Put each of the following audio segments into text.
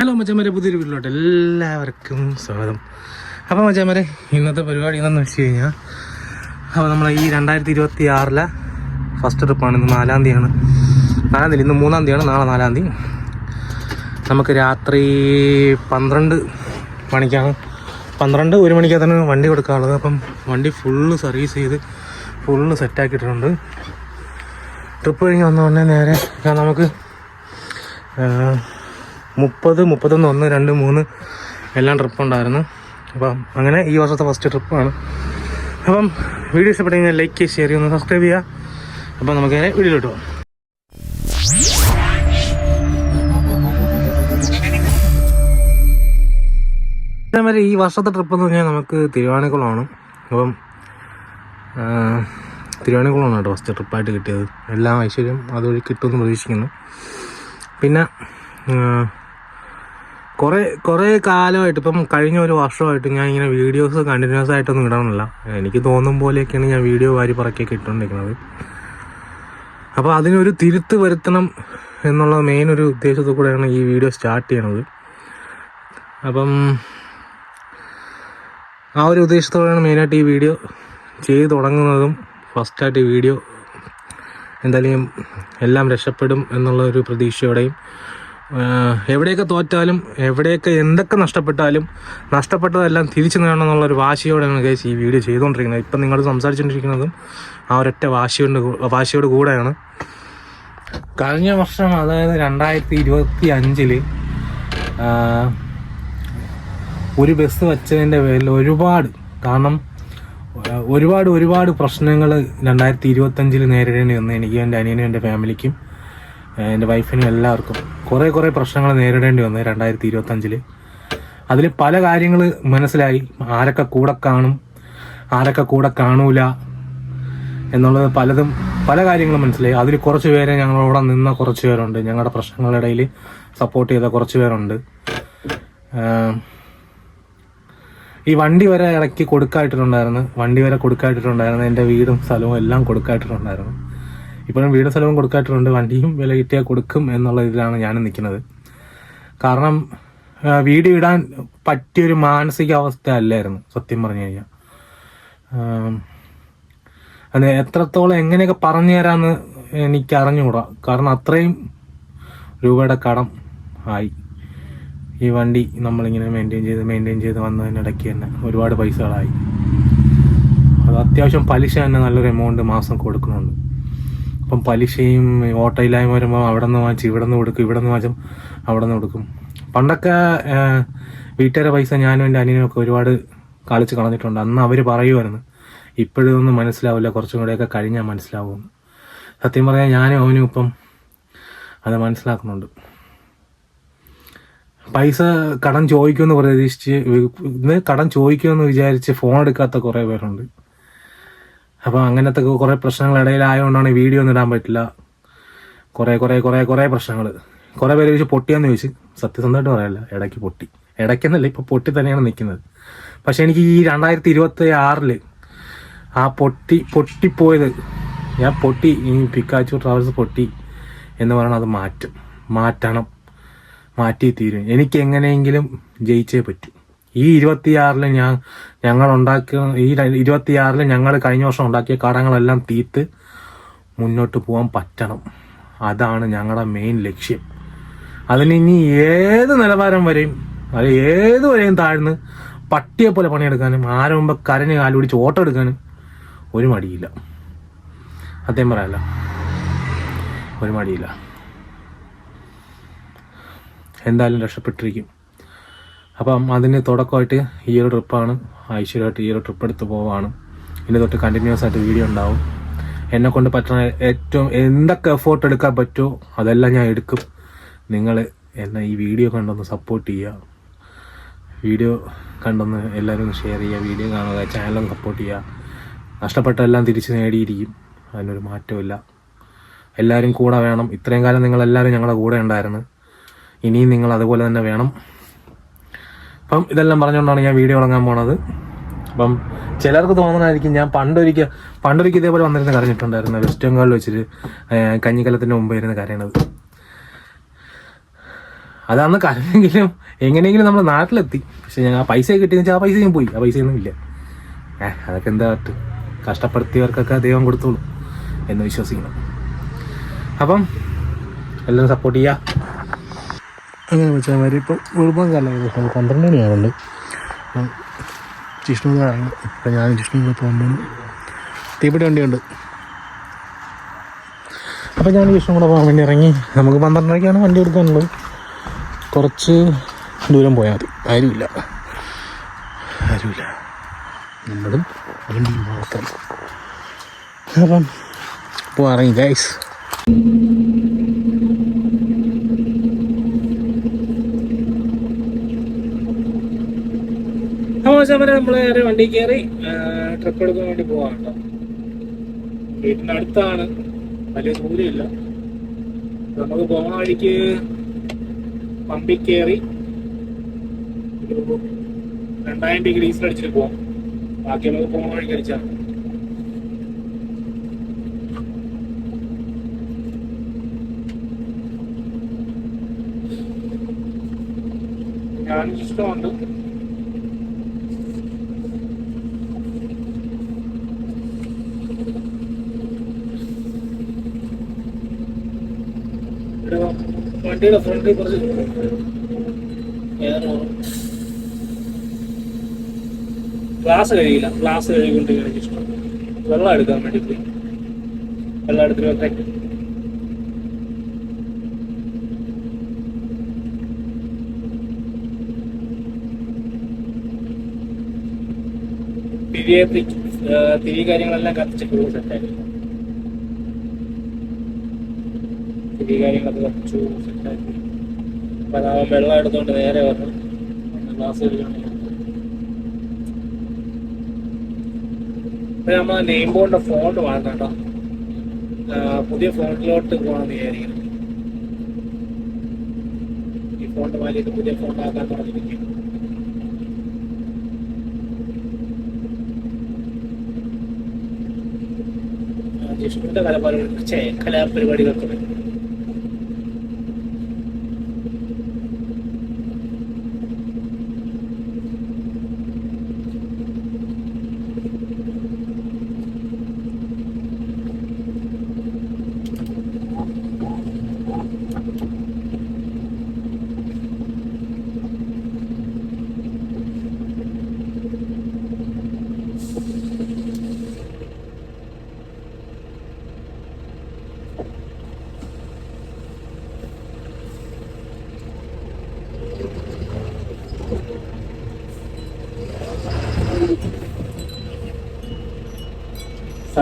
Hello മച്ചന്മാരെ പുതിയൊരു വീട്ടിലോട്ട് എല്ലാവർക്കും സ്വാഗതം. അപ്പോൾ മച്ചന്മാരെ ഇന്നത്തെ പരിപാടി എന്താണെന്ന് വെച്ച് കഴിഞ്ഞാൽ അപ്പോൾ നമ്മൾ ഈ രണ്ടായിരത്തി ഇരുപത്തി ആറിലെ ഫസ്റ്റ് ട്രിപ്പാണ് ഇന്ന് നാലാം തീയതിയാണ്. നാലാം തീയതി ഇന്ന് മൂന്നാം തീയതിയാണ് നാളെ നാലാം തീയതി. നമുക്ക് രാത്രി പന്ത്രണ്ട് മണിക്കാണ് പന്ത്രണ്ട് ഒരു മണിക്കാണ് തന്നെ വണ്ടി കൊടുക്കാനുള്ളത്. അപ്പം വണ്ടി ഫുള്ള് സർവീസ് ചെയ്ത് ഫുള്ള് സെറ്റാക്കിയിട്ടുണ്ട് ട്രിപ്പ് കഴിഞ്ഞ് വന്ന ഉടനെ നേരെ നമുക്ക് മുപ്പത് മുപ്പത്തൊന്ന് ഒന്ന് രണ്ട് മൂന്ന് എല്ലാം ട്രിപ്പ് ഉണ്ടായിരുന്നു. അപ്പം അങ്ങനെ ഈ വർഷത്തെ ഫസ്റ്റ് ട്രിപ്പാണ് അപ്പം വീഡിയോ ഇഷ്ടപ്പെട്ടു ലൈക്ക് ചെയ്യുക ഷെയർ ചെയ്യുന്നു സബ്സ്ക്രൈബ് ചെയ്യുക. അപ്പം നമുക്ക് വീഡിയോയിലോട്ട് പോകാം. അതേമാതിരി ഈ വർഷത്തെ ട്രിപ്പ് എന്ന് പറഞ്ഞാൽ നമുക്ക് തിരുവാണിക്കുളമാണ് അപ്പം തിരുവാണിക്കുളമാണ് കേട്ടോ ഫസ്റ്റ് ട്രിപ്പായിട്ട് കിട്ടിയത്. എല്ലാ ഐശ്വര്യം അതുവഴി കിട്ടുമെന്ന് പ്രതീക്ഷിക്കുന്നു. പിന്നെ കുറേ കുറേ കാലമായിട്ട് ഇപ്പം കഴിഞ്ഞ ഒരു വർഷമായിട്ട് ഞാൻ ഇങ്ങനെ വീഡിയോസ് കണ്ടിന്യൂസ് ആയിട്ടൊന്നും ഇടണില്ല എനിക്ക് തോന്നും പോലെയൊക്കെയാണ് ഞാൻ വീഡിയോ വാരി പറക്കിയൊക്കെ ഇട്ടുകൊണ്ടിരിക്കുന്നത് അപ്പോൾ അതിനൊരു തിരുത്ത് വരുത്തണം എന്നുള്ള മെയിൻ ഒരു ഉദ്ദേശത്തിൽ കൂടെയാണ് ഈ വീഡിയോ സ്റ്റാർട്ട് ചെയ്യണത്. അപ്പം ആ ഒരു ഉദ്ദേശത്തോടെയാണ് മെയിനായിട്ട് ഈ വീഡിയോ ചെയ്തു തുടങ്ങുന്നതും ഫസ്റ്റായിട്ട് ഈ വീഡിയോ എന്തായാലും എല്ലാം രക്ഷപ്പെടും എന്നുള്ള ഒരു പ്രതീക്ഷയോടെയും എവിടെയൊക്കെ തോറ്റാലും എവിടെയൊക്കെ എന്തൊക്കെ നഷ്ടപ്പെട്ടാലും നഷ്ടപ്പെട്ടതെല്ലാം തിരിച്ചു നേടണം എന്നുള്ളൊരു വാശിയോടെയാണ് കേസ് ഈ വീഡിയോ ചെയ്തുകൊണ്ടിരിക്കുന്നത്. ഇപ്പം നിങ്ങൾ സംസാരിച്ചുകൊണ്ടിരിക്കുന്നതും ആ ഒരൊറ്റ വാശിയോട് വാശിയോട് കൂടെയാണ്. കഴിഞ്ഞ വർഷം അതായത് രണ്ടായിരത്തി ഇരുപത്തി അഞ്ചിൽ ഒരു ബസ് വച്ചതിന്റെ പേരിൽ ഒരുപാട് കാരണം ഒരുപാട് ഒരുപാട് പ്രശ്നങ്ങൾ രണ്ടായിരത്തി ഇരുപത്തഞ്ചിൽ നേരിടേണ്ടി വന്നു. എനിക്കും എന്റെ അനിയനും എന്റെ ഫാമിലിക്കും എന്റെ വൈഫിനും എല്ലാവർക്കും. കുറേ കുറേ പ്രശ്നങ്ങൾ നേരിടേണ്ടി വന്നു രണ്ടായിരത്തി ഇരുപത്തഞ്ചിൽ അതിൽ പല കാര്യങ്ങൾ മനസ്സിലായി. ആരൊക്കെ കൂടെ കാണും ആരൊക്കെ കൂടെ കാണൂല എന്നുള്ളത് പലതും പല കാര്യങ്ങളും മനസ്സിലായി. അതിൽ കുറച്ച് പേരെ ഞങ്ങളോടെ നിന്ന കുറച്ച് പേരുണ്ട്. ഞങ്ങളുടെ പ്രശ്നങ്ങളിടയിൽ സപ്പോർട്ട് ചെയ്ത കുറച്ച് പേരുണ്ട്. ഈ വണ്ടി വരെ ഇടയ്ക്ക് കൊടുക്കായിട്ടിട്ടുണ്ടായിരുന്നു. വണ്ടി വരെ കൊടുക്കായിട്ടിട്ടുണ്ടായിരുന്നു. എന്റെ വീടും സ്ഥലവും എല്ലാം കൊടുക്കായിട്ടിട്ടുണ്ടായിരുന്നു. ഇപ്പോഴും വീട് സ്ഥലവും കൊടുക്കാറ്റുണ്ട് വണ്ടിയും വില കിട്ടിയാൽ കൊടുക്കും എന്നുള്ള ഇതിലാണ് ഞാനും നിൽക്കുന്നത്. കാരണം വീട് ഇടാൻ പറ്റിയൊരു മാനസികാവസ്ഥ അല്ലായിരുന്നു സത്യം പറഞ്ഞു കഴിഞ്ഞാൽ അത് എത്രത്തോളം എങ്ങനെയൊക്കെ പറഞ്ഞു തരാമെന്ന് എനിക്ക് അറിഞ്ഞുകൂടാ കാരണം അത്രയും രൂപയുടെ കടം ആയി. ഈ വണ്ടി നമ്മളിങ്ങനെ മെയിന്റെയിൻ ചെയ്ത് മെയിന്റെയിൻ ചെയ്ത് വന്നതിനിടയ്ക്ക് തന്നെ ഒരുപാട് പൈസകളായി. അത് അത്യാവശ്യം പലിശ തന്നെ നല്ലൊരു എമൗണ്ട് മാസം കൊടുക്കുന്നുണ്ട്. അപ്പം പലിശയും ഓട്ടയില്ലായ്മ വരുമ്പോൾ അവിടെ നിന്ന് വാങ്ങിച്ച് ഇവിടെ നിന്ന് കൊടുക്കും ഇവിടെ നിന്ന് വാങ്ങിച്ചും അവിടെ നിന്ന് കൊടുക്കും. പണ്ടൊക്കെ വീട്ടുകാരെ പൈസ ഞാനും എന്റെ അനിയനും ഒക്കെ ഒരുപാട് കളിച്ച് കളഞ്ഞിട്ടുണ്ട്. അന്ന് അവർ പറയുമായിരുന്നു ഇപ്പോഴൊന്നും മനസ്സിലാവില്ല കുറച്ചും കൂടെയൊക്കെ കഴിഞ്ഞാൽ മനസ്സിലാവുമെന്ന്. സത്യം പറയാൻ ഞാനും അവനും ഇപ്പം അത് മനസ്സിലാക്കുന്നുണ്ട്. പൈസ കടം ചോദിക്കുമെന്ന് പ്രതീക്ഷിച്ച് ഇന്ന് കടം ചോദിക്കുമെന്ന് വിചാരിച്ച് ഫോൺ എടുക്കാത്ത കുറേ പേരുണ്ട്. അപ്പം അങ്ങനത്തെ കുറേ പ്രശ്നങ്ങൾ ഇടയിലായതുകൊണ്ടാണ് വീഡിയോ ഒന്നും ഇടാൻ പറ്റില്ല. കുറേ കുറേ കുറേ കുറേ പ്രശ്നങ്ങൾ കുറേ പേര് ചോദിച്ചു പൊട്ടിയാന്ന് ചോദിച്ചു. സത്യസന്ധമായിട്ട് പറയാല്ല ഇടയ്ക്ക് പൊട്ടി. ഇടയ്ക്കെന്നല്ല ഇപ്പോൾ പൊട്ടി തന്നെയാണ് നിൽക്കുന്നത് പക്ഷേ എനിക്ക് ഈ രണ്ടായിരത്തി ഇരുപത്തി ആറിൽ ആ പൊട്ടി പൊട്ടിപ്പോയത് ഞാൻ പൊട്ടി ഈ പിക്കാച്ചു ട്രാവൽസ് പൊട്ടി എന്ന് പറയുന്നത് അത് മാറ്റും. മാറ്റണം. മാറ്റി തീരും എനിക്ക് എങ്ങനെയെങ്കിലും ജയിച്ചേ പറ്റൂ. ഈ ഇരുപത്തിയാറിൽ ഞാൻ ഞങ്ങൾ ഉണ്ടാക്കിയ ഈ ഇരുപത്തിയാറിൽ ഞങ്ങൾ കഴിഞ്ഞ വർഷം ഉണ്ടാക്കിയ കടങ്ങളെല്ലാം തീത്ത് മുന്നോട്ട് പോകാൻ പറ്റണം. അതാണ് ഞങ്ങളുടെ മെയിൻ ലക്ഷ്യം. അതിന് ഇനി ഏത് നിലവാരം വരെയും അത് ഏത് വരെയും താഴ്ന്ന് പട്ടിയെ പോലെ പണിയെടുക്കാനും ആരും മുമ്പ് കരഞ്ഞ് കാലുപിടിച്ച് ഓട്ടം എടുക്കാനും ഒരു മടിയില്ല. അദ്ദേഹം പറയല്ല. ഒരു മടിയില്ല. എന്തായാലും രക്ഷപ്പെട്ടിരിക്കും. അപ്പം അതിന് തുടക്കമായിട്ട് ഈ ഒരു ട്രിപ്പാണ്. ഐശ്വര്യമായിട്ട് ഈ ഒരു ട്രിപ്പ് എടുത്ത് പോവാണ്. ഇനി തൊട്ട് കണ്ടിന്യൂസ് ആയിട്ട് വീഡിയോ ഉണ്ടാവും. എന്നെ കൊണ്ട് പറ്റുന്ന ഏറ്റവും എന്തൊക്കെ എഫേർട്ട് എടുക്കാൻ പറ്റുമോ അതെല്ലാം ഞാൻ എടുക്കും. നിങ്ങൾ എന്നെ ഈ വീഡിയോ കണ്ടൊന്ന് സപ്പോർട്ട് ചെയ്യുക. വീഡിയോ കണ്ടൊന്ന് എല്ലാവരും ഷെയർ ചെയ്യുക. വീഡിയോ കാണുക ചാനലൊന്ന് സപ്പോർട്ട് ചെയ്യുക. നഷ്ടപ്പെട്ടെല്ലാം തിരിച്ച് നേടിയിരിക്കും. അതിനൊരു മാറ്റമില്ല എല്ലാവരും കൂടെ വേണം. ഇത്രയും കാലം നിങ്ങളെല്ലാവരും ഞങ്ങളുടെ കൂടെ ഉണ്ടായിരുന്നു. ഇനിയും നിങ്ങൾ അതുപോലെ തന്നെ വേണം. അപ്പം ഇതെല്ലാം പറഞ്ഞുകൊണ്ടാണ് ഞാൻ വീഡിയോ ഇറങ്ങാൻ പോണത്. അപ്പം ചിലർക്ക് തോന്നണമായിരിക്കും ഞാൻ പണ്ടൊരിക്കൽ പണ്ടൊരിക്കൽ ഇതേപോലെ വന്നിരുന്ന് കരഞ്ഞിട്ടുണ്ടായിരുന്നു വെസ്റ്റ് ബംഗാളിൽ വെച്ചിട്ട് കഞ്ഞിക്കലത്തിന്റെ കഞ്ഞിക്കലത്തിന് മുമ്പ് ഇരുന്ന് കരയണത് അതന്ന് കരഞ്ഞെങ്കിലും എങ്ങനെയെങ്കിലും നമ്മുടെ നാട്ടിലെത്തി. പക്ഷെ ഞാൻ ആ പൈസ കിട്ടിയെന്ന് വെച്ചാൽ ആ പൈസ ഞാൻ പോയി. ആ പൈസയൊന്നും ഇല്ല. ഏഹ് അതൊക്കെ എന്താ പറ്റും കഷ്ടപ്പെടുത്തിയവർക്കൊക്കെ ദൈവം കൊടുത്തോളൂ എന്ന് വിശ്വസിക്കണം. അപ്പം എല്ലാം സപ്പോർട്ട് ചെയ്യുക അങ്ങനെ വെച്ചാൽ മാതിരി ഇപ്പം കുടുംബം കാലം പന്ത്രണ്ട് മണിയാവുന്നുണ്ട്. അപ്പം ജിഷ്ണു ഇറങ്ങി ഇപ്പം ഞാൻ ജിഷ്ണു ഇന്ന് പോകുമ്പോൾ തീപിടി വണ്ടിയുണ്ട്. അപ്പം ഞാൻ ജിഷ്ണു കൂടെ പോകാൻ വേണ്ടി ഇറങ്ങി. നമുക്ക് പന്ത്രണ്ടരയ്ക്കാണ് വണ്ടി എടുക്കാനുള്ളത് കുറച്ച് ദൂരം പോയാൽ മതി. ആരുമില്ല. ആരുമില്ല. നമ്മളും വണ്ടി മാത്രം. അപ്പം പോകാൻ ഇറങ്ങി ഗൈസ് അപ്പോൾ അവരെ നമ്മൾ നേരെ വണ്ടി കയറി ട്രിപ്പ് എടുക്കാൻ വേണ്ടി പോവാം കേട്ടോ വീട്ടിന്റെ അടുത്താണ്. വലിയ ദൂരമില്ല നമുക്ക് പോകുന്ന വഴിക്ക് പമ്പിൽ കയറി രണ്ടായിരം ഡിഗ്രി ഡീസൽ അടിച്ചിട്ട് പോവാം. ബാക്കി നമുക്ക് പോകുന്ന വഴിക്ക് അടിച്ചാൽ ഞാൻ ഇഷ്ടമുണ്ട് ഇവിടെ വണ്ടിയുടെ ഫ്രണ്ടിൽ കുറച്ച് ഗ്ലാസ് കഴിയില്ല. ഗ്ലാസ് കഴുകിക്കൊണ്ട് എനിക്ക് ഇഷ്ടം. വെള്ളം എടുക്കാൻ വേണ്ടി പോയി വെള്ളം എടുത്തിട്ട് വെക്കാൻ തിരിയെ തിരി കാര്യങ്ങളെല്ലാം കത്തിച്ച് ഫുൾ സെറ്റാക്കി തിരി കാര്യങ്ങളൊക്കെ കത്തിച്ചു സെറ്റാക്കി. അപ്പൊ അതാ വെള്ളം എടുത്തോണ്ട് നേരെ വന്നു. ഗ്ലാസ് കഴിക്കണം ഇപ്പൊ നമ്മ നെയിം ബോർഡിന്റെ ഫോണ്ട് മാറ്റണം കേട്ടോ പുതിയ ഫോണ്ടിലോട്ട് പോകണമെന്ന് വിചാരിക്കുന്നു. ഈ ഫോണ്ട് മാറ്റിയിട്ട് പുതിയ ഫോണ്ടാക്കാൻ ആക്കാൻ ജിഷ്ണുവിന്റെ കലാപരിപാടി ഛേ,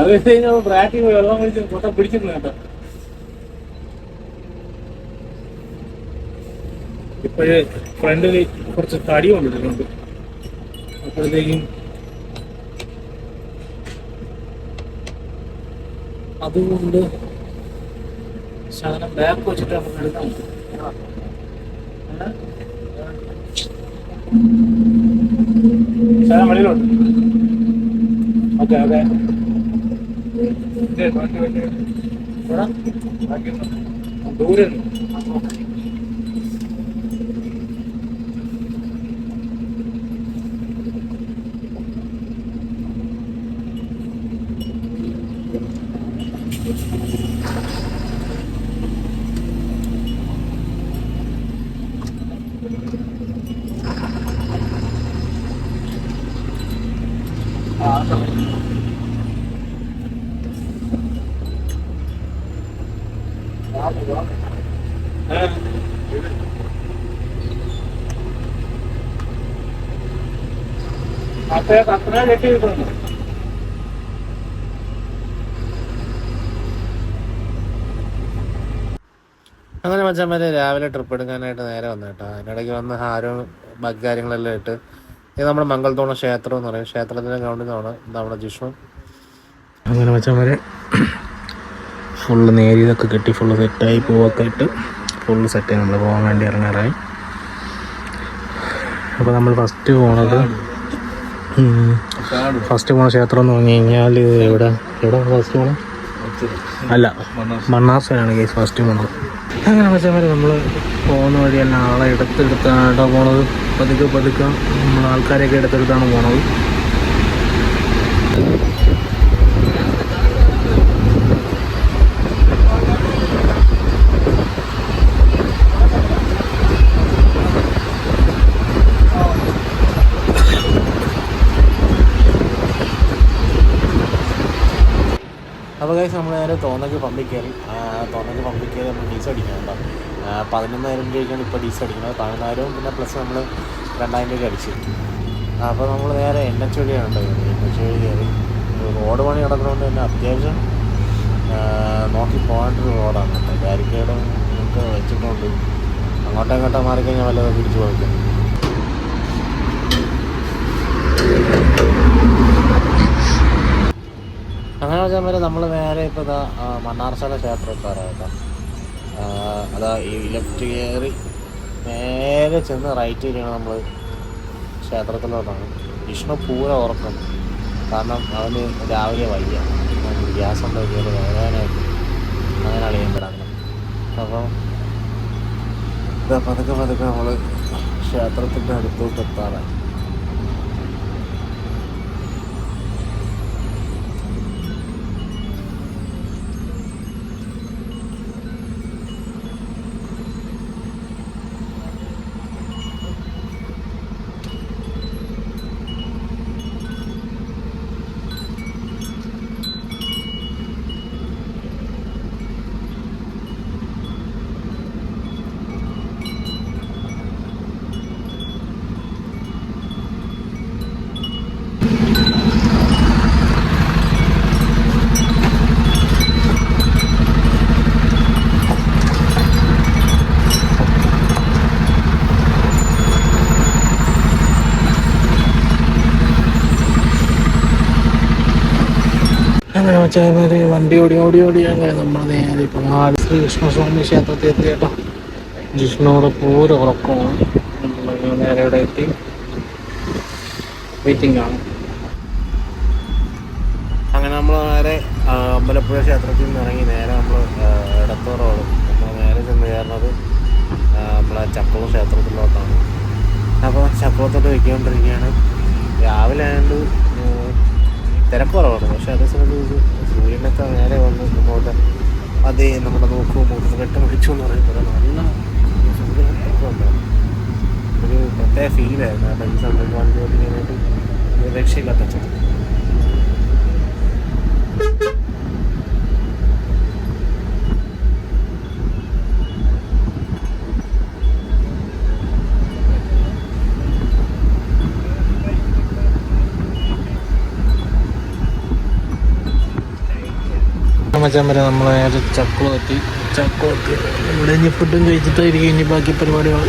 കലാപരിപാടികൾക്ക് വേണ്ടി സർവീസ് കഴിഞ്ഞ വെള്ളം പിടിച്ച് കൊട്ട. കുറച്ച് തടി കൊണ്ടിട്ടുണ്ട്. അപ്പോഴത്തേക്കും അതുകൊണ്ട് ശകലം ബാക്ക് വെച്ചിട്ട് നമുക്ക് എടുക്കാം. ശകലം വെളിയിലുണ്ട് ഓക്കെ ഓക്കെ. ദൂരെ കെട്ടി കിട്ടുന്നു അങ്ങനെ മച്ചാന്മാരെ രാവിലെ ട്രിപ്പ് എടുക്കാനായിട്ട് നേരെ വന്നു കേട്ടോ. അതിനിടയ്ക്ക് വന്ന് ഹാരവും ബാക്കി കാര്യങ്ങളെല്ലാം ഇട്ട് ഇത് നമ്മുടെ മംഗളത്തോണ ക്ഷേത്രം എന്ന് പറയും. ക്ഷേത്രത്തിന്റെ ഗ്രൗണ്ടിൽ നിന്നാണ് നമ്മുടെ ജിഷ്ണു. അങ്ങനെ മച്ചാന്മാരെ ഫുള്ള് നേരിയതൊക്കെ കെട്ടി ഫുള്ള് സെറ്റായി പൂവൊക്കെ ഇട്ട് ഫുള്ള് സെറ്റായി നമ്മൾ പോകാൻ വേണ്ടി ഇറങ്ങാറായി. അപ്പോൾ നമ്മൾ ഫസ്റ്റ് പോണത് ഫസ്റ്റ് പോണ ക്ഷേത്രം എന്ന് പറഞ്ഞു കഴിഞ്ഞാൽ എവിടെ? എവിടെ ഫസ്റ്റ് പോണം അല്ല മണ്ണാസനാണ് കേസ് ഫസ്റ്റ് പോണത് അങ്ങനെ വെച്ചാൽ നമ്മൾ പോകുന്ന വഴിയെല്ലാം ആളെ എടുത്തെടുത്താണ് പോണത്. പതുക്കെ പതുക്കെ നമ്മൾ ആൾക്കാരെയൊക്കെ എടുത്തെടുത്താണ് പോണത്. പമ്പിൽ കയറി നമ്മൾ ഡീസൽ അടിക്കുന്നുണ്ട് പതിനൊന്നായിരം രൂപയ്ക്കാണ് ഇപ്പോൾ ഡീസൽ അടിക്കുന്നത് പതിനായിരവും പിന്നെ പ്ലസ് നമ്മൾ രണ്ടായിരം രൂപ അടിച്ചു. അപ്പോൾ നമ്മൾ നേരെ എൻ എച്ച് വഴിയാണ് ഉണ്ടായിരുന്നത് എൻ എച്ച് വഴി കയറി റോഡ് പണി നടക്കുന്നതുകൊണ്ട് തന്നെ അത്യാവശ്യം നോക്കി പോകേണ്ട ഒരു റോഡാണ് കേട്ടോ. ബാരിക്കേഡും ഒക്കെ വെച്ചിട്ടുണ്ട്. അങ്ങോട്ടും ഇങ്ങോട്ടും മാറിക്കഴിഞ്ഞാൽ വല്ലതും പിടിച്ചു പോയിക്കും അങ്ങനെ വെച്ചാൽ വരെ നമ്മൾ നേരെ ഇപ്പോൾ ഇതാ മണ്ണാർശാല ക്ഷേത്രം എത്താറാണ് കേട്ടോ ആ, അതാ ഈ ലെഫ്റ്റ് കയറി നേരെ ചെന്ന് റൈറ്റ് ചെയ്യണം നമ്മൾ ക്ഷേത്രത്തിലോട്ടാണ്. വിഷ്ണു പൂര ഉറക്കം കാരണം അവന് രാവിലെ വയ്യ. ഗ്യാസ് ഉണ്ടാക്കിയത് വേദനയായിട്ട് അങ്ങനെ കിടക്കണം അപ്പം ഇതാ പതുക്കെ പതുക്കെ നമ്മൾ ക്ഷേത്രത്തിന്റെ അടുത്തോട്ട് എത്താറായി അങ്ങനെ വെച്ചാൽ വണ്ടി ഓടി ഓടി ഓടി അങ്ങനെ നമ്മൾ നേരെ ഇപ്പം ആട് ശ്രീകൃഷ്ണസ്വാമി ക്ഷേത്രത്തിൽ എത്തി കേട്ടോ ജിഷ്ണുവിടെ പൂര ഉറക്കമാണ്. നമ്മൾ നേരെ ഇവിടെ എത്തി വെയിറ്റിംഗ് ആണ് അങ്ങനെ നമ്മൾ നേരെ അമ്പലപ്പുഴ ക്ഷേത്രത്തിൽ നിന്ന് ഇറങ്ങി നേരെ നമ്മൾ ഇടത്തോറോട് നമ്മൾ നേരെ ചെന്ന് കയറുന്നത് നമ്മളെ ചക്കുളം ക്ഷേത്രത്തിലോട്ടാണ്. അപ്പോൾ ചക്കുളത്തോട്ട് വയ്ക്കൊണ്ടിരിക്കുകയാണ് രാവിലെ ആയതുകൊണ്ട് ഉം, പക്ഷേ അതേ സമയത്ത് സൂര്യനൊക്കെ നേരെ വന്ന് നമ്മളുടെ അതേ നമ്മുടെ നോക്കുമ്പോൾ മൂന്ന് വെട്ടം പിടിച്ചു എന്ന് പറയുമ്പോൾ നല്ല സൂര്യനൊക്കെ ഉണ്ടാവും ഒരു പ്രത്യേക ഫീലായിരുന്നു കാരണം ഈ സമയത്ത് വണ്ടി ഓടിക്കാനായിട്ട് രക്ഷയില്ലാത്ത മച്ചാൻ വരെ നമ്മൾ നേരെ ചക്കുളത്തി എത്തി ചക്കുളം എത്തി ഇവിടെ ഇനി ഫുഡും കഴിച്ചിട്ടായിരിക്കും ഇനി ബാക്കി പരിപാടികൾ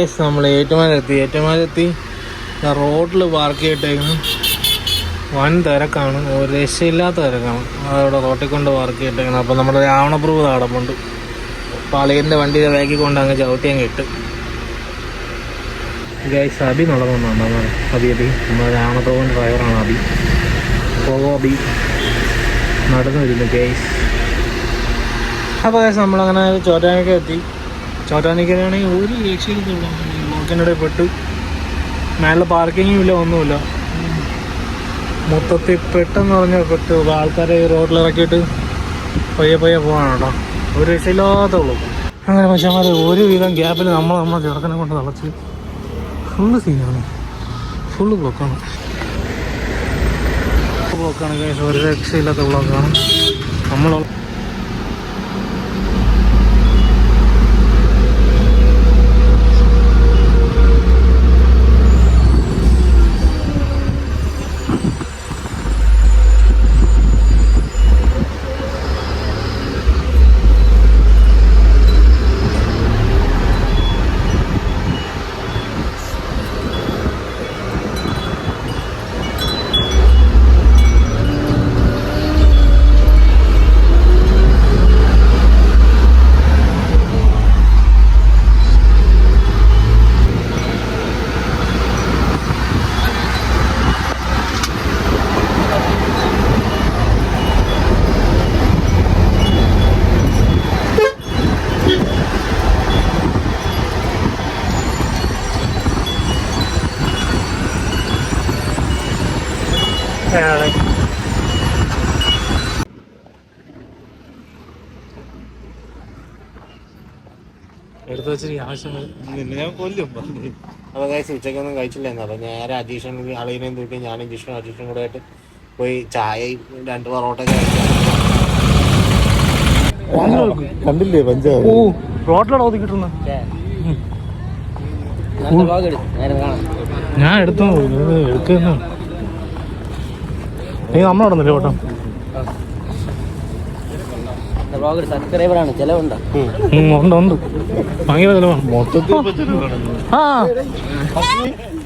കേസ് നമ്മൾ ഏറ്റുമാനെത്തി ഏറ്റുമാനെത്തി റോഡിൽ പാർക്ക് ചെയ്തിട്ടേക്കുന്നു. വൻ തിരക്കാണ്. ഒരു രക്ഷയില്ലാത്ത തിരക്കാണ്. അവിടെ റോട്ടിൽ കൊണ്ട് പാർക്ക് ചെയ്തിട്ടേക്കുന്നത് അപ്പോൾ നമ്മുടെ രാവണപ്രഭു നടപ്പുണ്ട് പാളിയന്റെ വണ്ടിയുടെ ബാക്കിൽ കൊണ്ട് അങ്ങ് ചവിട്ടി അങ്ങ് ഇട്ട്. ഗൈസ് അബി നടന്നുണ്ടോ അബി അബി. നമ്മുടെ രാവണപ്രഭുവിന്റെ ഡ്രൈവറാണ് അബി. പോകോ അബി നടന്നു വരുന്നു ഗൈസ് അപ്പോൾ ഗൈസ് നമ്മളങ്ങനെ ചോറ്റാനൊക്കെ എത്തി. ചോറ്റാനിക്കലാണെങ്കിൽ ഒരു രക്ഷയില്ല ബ്ലോക്കിനിടെ പെട്ട്. മേലെ പാർക്കിങ്ങും ഇല്ല ഒന്നുമില്ല. മൊത്തത്തിൽ പെട്ടെന്ന് പറഞ്ഞാൽ പെട്ട്. ആൾക്കാരെ റോഡിലിറക്കിയിട്ട് പയ്യെ പയ്യെ പോകാണ് കേട്ടോ ഒരു രക്ഷയില്ലാത്ത ബ്ലോക്ക് അങ്ങനെ പക്ഷേമാരെ ഒരു വിധം ഗ്യാപ്പിൽ നമ്മൾ നമ്മൾ ചെറുക്കനെ കൊണ്ട് തളച്ച് ഫുള്ള് സീനാണ് ഫുള്ള് ബ്ലോക്കാണ് ബ്ലോക്കാണ് ഒരു രക്ഷയില്ലാത്ത ബ്ലോക്കാണ് നമ്മൾ എടുത്തു വെച്ചിട്ട് ആവശ്യം നിന്നെ ഞാൻ കൊല്ലും അപ്പോൾ കഴിച്ച് ഉച്ചയ്ക്കൊന്നും കഴിച്ചില്ലായിരുന്നു അപ്പോൾ നേരെ അജീഷൻ അളീനെയും തൂക്കി ഞാനും ജിഷ്ണു അജീഷനും കൂടെ ആയിട്ട് പോയി ചായയും രണ്ട് പൊറോട്ട കണ്ടില്ലേ പഞ്ചാബ്? ഓ റോട്ടിലാണ് ഒതുക്കി കിട്ടുന്നത് ഞാൻ എടുത്തു. എടുക്കുന്നു. നീ നമ്മളടന്നില്ലേ ഓട്ടം? സബ്സ്ക്രൈബറാണ് ചെലവുണ്ടോ? ഉം, ഉണ്ട് ഉണ്ട്. ഭയങ്കര ചിലവാണ്. മൊത്തത്തിൽ ഇപ്പൊ ചെലവാണ്. ആ.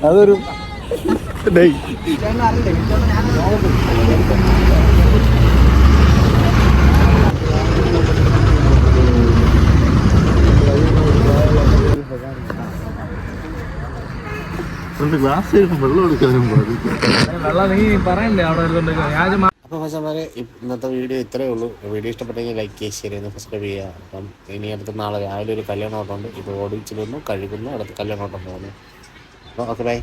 അതൊരു ഗ്ലാസ് വെള്ളം എടുക്കാനും പാടില്ല. വെള്ളം നീ പറയണ്ടേ അവിടെ ഞാൻ അപ്പോൾ ഫസന്മാരെ ഇന്നത്തെ വീഡിയോ ഇത്രയേ ഉള്ളൂ. വീഡിയോ ഇഷ്ടപ്പെട്ടെങ്കിൽ ലൈക്ക് ചെയ്യുക ഷെയർ ചെയ്യുന്നു സബ്സ്ക്രൈബ് ചെയ്യുക. അപ്പം ഇനി അടുത്ത നാളെ രാവിലെ ഒരു കല്യാണം ഓട്ടമുണ്ട് ഇപ്പോൾ ഓടിച്ചിരുന്നു കഴുകുന്നു അടുത്ത കല്യാണം ഓട്ടം പോകുന്നു. അപ്പോൾ ഓക്കെ ബൈ